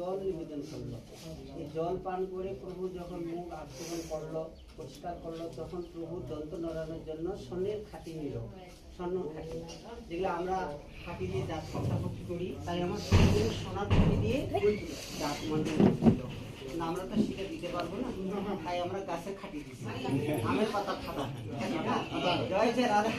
জল নিবেদন করল। এই জল পান করে প্রভু যখন মুখ আক্রমণ করল, পরিষ্কার করল, তখন প্রভু দন্ত নড়ানোর জন্য স্বর্ণের খাটি নিল। স্বর্ণ খাটি। যেগুলো আমরা খাটি দিয়ে দাঁত ফাটাফাটি করি, তাই আমার সোনার খাটি দিয়ে দাঁত না আমরা তো সেটা দিতে পারব না। তাই আমরা গাছে খাটি দিচ্ছি আমের পাতা খাতা জয় জয় রাধা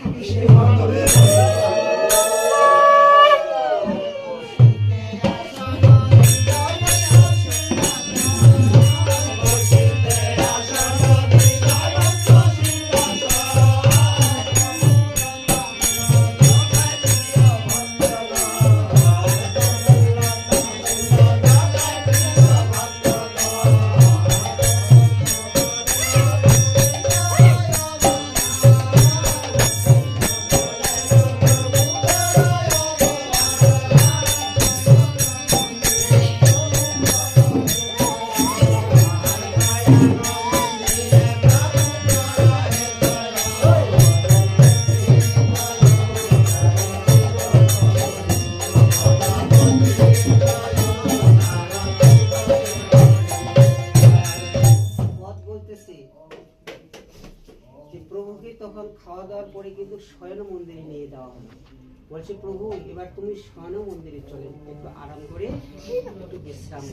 যে প্রভুকে তখন খাওয়া দাওয়ার পরে কিন্তু শয়ন মন্দিরে নিয়ে দেওয়া হলো। বলছে প্রভু এবার তুমি শয়ন মন্দিরে চলে একটু আরাম করে একটু বিশ্রাম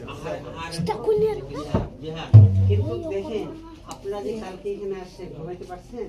কিন্তু দেখেন আপনারা যে কালকে এখানে আসছে ঘুমাইতে পারছেন?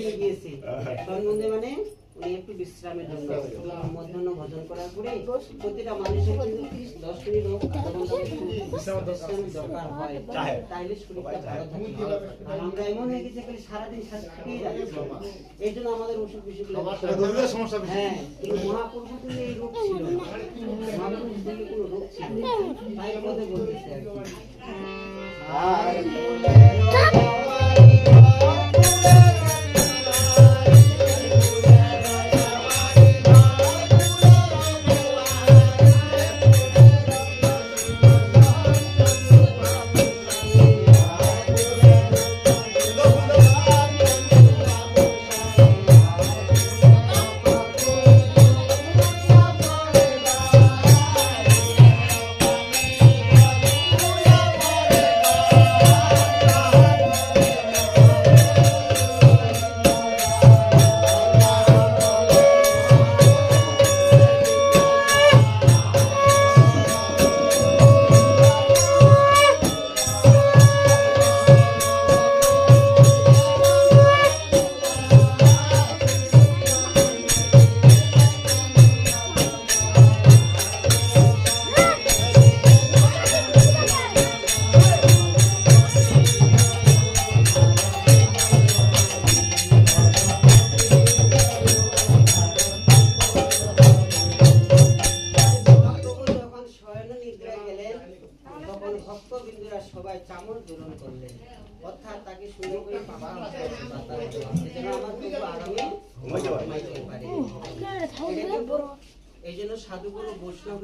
স্বর্ণ মানে উনি একটু বিশ্রামের জন্য মধ্যাহ্ন ভোজন করার পরে প্রতিটা মানুষের কিন্তু দশ মিনিট হোক দরকার হয়। তাইলে শরীরটা ভালো থাকে। আর আমরা এমন হয়ে গেছে খালি সারাদিন যাচ্ছি। এই জন্য আমাদের ওষুধ বিষুধ হ্যাঁ কিন্তু মহাপুরুষ কিন্তু এই রোগ ছিল না। মহাপুরুষ কোনো রোগ ছিল তাই আমাদের বলতেছে আর কি। ভক্তবৃন্দরা সবাই চামর দূরণ করলেন। অর্থাৎ তাকে সুন্দর করে বাবা যেন আমার প্রভু আরামে ঘুমাইতে পারে। এই জন্য সাধুগুরু বৈষ্ণব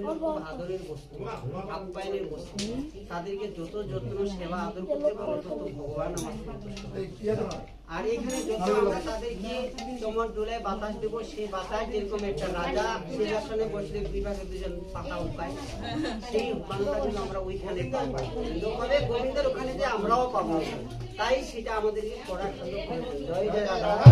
বস্তু তাদেরকে যত যত্ন, সেবা আদর করতে পারো, তত ভগবান আর এখানে যত আমরা তাদেরকে ডোলায় বাতাস দেব, সেই বাতাস যেরকম একটা রাজা সিংহাসনে বসলে বিভাগে দুজন পাতা উপায় সেই উপানটা কিন্তু আমরা ওইখানে গোবিন্দের ওখানে যে আমরাও পাবো। তাই সেটা আমাদেরকে করার জন্য। জয় জয় রাধা।